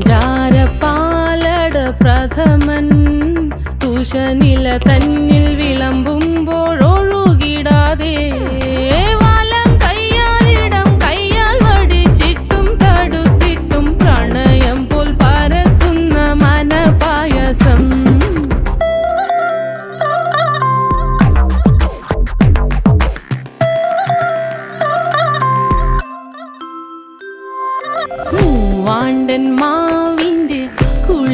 സഞ്ചാര പാലട പ്രഥമൻ തുഷനില തന്നെ വാണ്ടൻ മാവിന്റെ